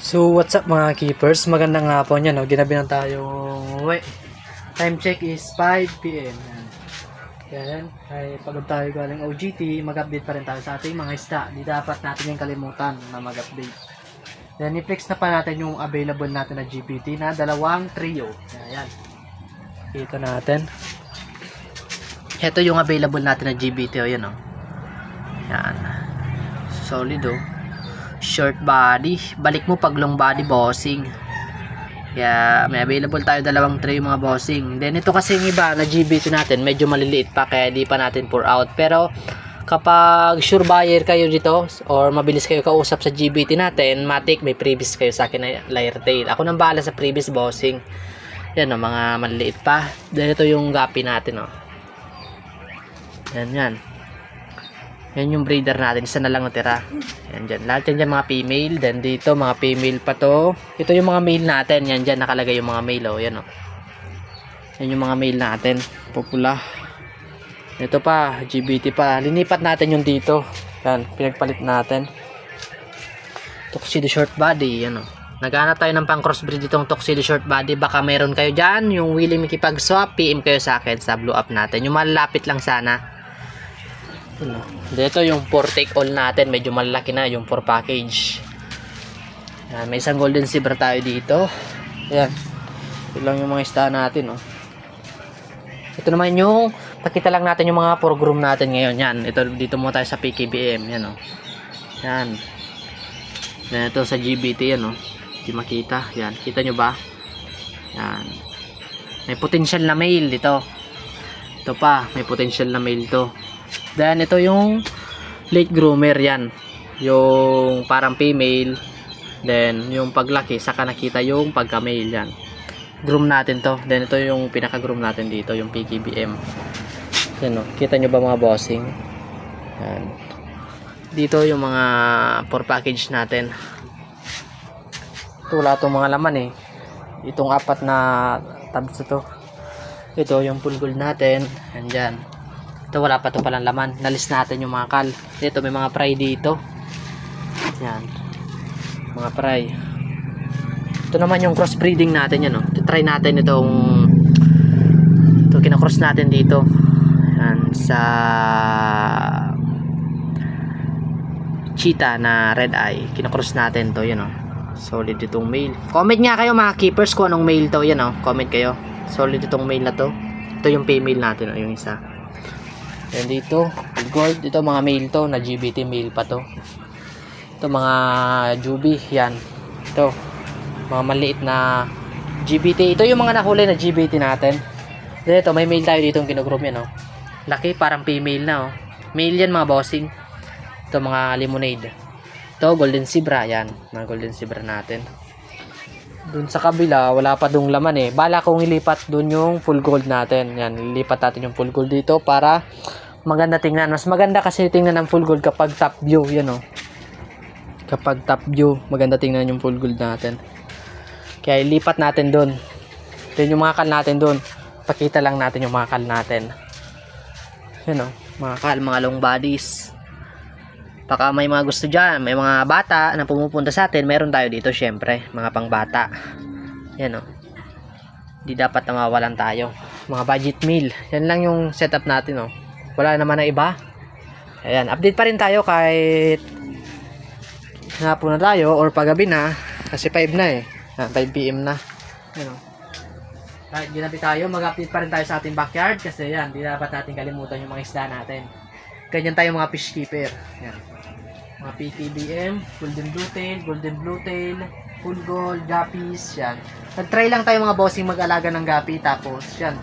So, what's up mga keepers? Magandang hapon yan, no? Ginabi na tayong uwi. Time check is 5 p.m. Yan. Yan. Ay, pagod tayo galing OGT, mag-update pa rin tayo sa ating mga isda. Di dapat natin yung kalimutan na mag-update. Then, i-flex na pa natin yung available natin na GPT na dalawang trio. Yan. Kita natin. Ito yung available natin na GBT. O, yan, o. Yan. Solid, oh short body. Balik mo pag long body bossing. Kaya may available tayo dalawang tray mga bossing. Then ito kasi yung iba na GBT natin medyo maliliit pa kaya di pa natin pour out. Pero kapag sure buyer kayo dito or mabilis kayo kausap sa GBT natin, matik may previous kayo sa akin na layer tail. Ako nang bahala sa previous bossing. Yan o, mga maliliit pa. Then ito yung gapi natin o. Yan yan. Yan yung breeder natin. Isa na lang natira. Yan dyan. Lahat yan dyan mga female. Then dito mga female pa to. Ito yung mga male natin. Yan dyan nakalagay yung mga male. Oh. Yan oh. Yan yung mga male natin. Pupula. Ito pa. GBT pa. Linipat natin yung dito. Yan. Pinagpalit natin. Tuxedo short body. Yan oh. Naghanap tayo ng pang crossbreed ditong tuxedo short body. Baka meron kayo dyan. Yung willing makipag-swap. PM kayo sa akin sa blue up natin. Yung malapit lang sana. Ano? Dito yung 4 take all natin, medyo malaki na yung 4 package. Yan, may isang golden zebra tayo dito. Yan. Ito lang yung mga isda natin, oh. Ito naman yung pakita lang natin yung mga program natin ngayon. Yan, ito dito muna tayo sa PKBM, yan oh. Yan. Yan ito sa GBT yan oh. Hindi makita. Yan, kita nyo ba? Yan. May potential na male dito. Ito pa, may potential na male to. Then ito yung late groomer yan. Yung parang female. Then yung paglaki saka nakita yung pagka male yan. Groom natin to. Then ito yung pinaka groom natin dito, yung PKBM. Yan o. Kita nyo ba mga bossing? Yan. Dito yung mga for package natin. Ito wala mga laman eh. Itong apat na tabs ito. Ito yung full gold natin. Andyan. Ito wala pa to palang laman. Nalis natin yung mga kal. Dito may mga fry dito. Yan. Mga fry. Ito naman yung crossbreeding natin yan. Oh. Try natin itong ito kinakross natin dito. Yan. Sa cheetah na red eye. Kinakross natin to. Yan oh. Solid itong male. Comment nga kayo mga keepers kung anong male to. Yan oh. Comment kayo. Solid itong male na to. Ito yung female natin. Oh, yung isa. Yan dito, gold. Ito mga male to, na GBT male pa to. Ito mga Juby, yan. Ito, mga maliit na GBT. Ito yung mga nakulay na GBT natin. Then ito, may male tayo dito yung kinogroup yan, oh. Laki, parang female na, oh. Male yan mga bossing. Ito mga lemonade. Ito, golden zebra, yan. Mga golden zebra natin. Doon sa kabila, wala pa dong laman eh. Bala kong ilipat doon yung full gold natin. Yan, lilipat natin yung full gold dito para maganda tingnan. Mas maganda kasi tingnan ng full gold kapag top view. Yan oh. Kapag top view, maganda tingnan yung full gold natin. Kaya ilipat natin doon. Then yung mga kal natin doon. Pakita lang natin yung mga kal natin. Yan oh. Mga kal, mga long bodies. Baka may mga gusto dyan, may mga bata na pumupunta sa atin, meron tayo dito syempre, mga pangbata. Yan o. Di dapat na mawalan tayo. Mga budget meal. Yan lang yung setup natin o. Wala naman na iba. Ayan, update pa rin tayo kahit hapon na tayo or paggabi na kasi 5 na eh. Ah, 5 PM na. Yan o. Kahit ginabi tayo, mag-update pa rin tayo sa ating backyard kasi yan, di dapat natin kalimutan yung mga isda natin. Ganyan tayo mga fish keeper. Yan mga PTBM, Golden Blue Tail, Golden Blue Tail, Full Gold, Guppies, yan. Nag-try lang tayo mga bossing mag-alaga ng Guppy, tapos yan.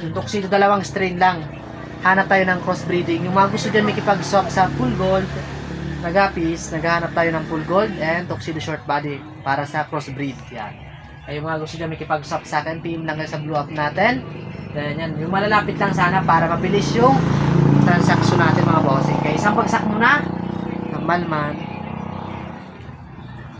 Yung tuxedo dalawang strain lang. Hanap tayo ng crossbreeding. Yung mga gusto dyan makipag-swap sa Full Gold, na Guppies, naghahanap tayo ng Full Gold and tuxedo short body para sa crossbreed, yan. Ay yung mga gusto dyan makipag-swap sa akin, PM lang sa blue up natin. Then yan, yung malalapit lang sana para mabilis yung transaction natin mga bossing. Kaya isang bagsak muna, Malman,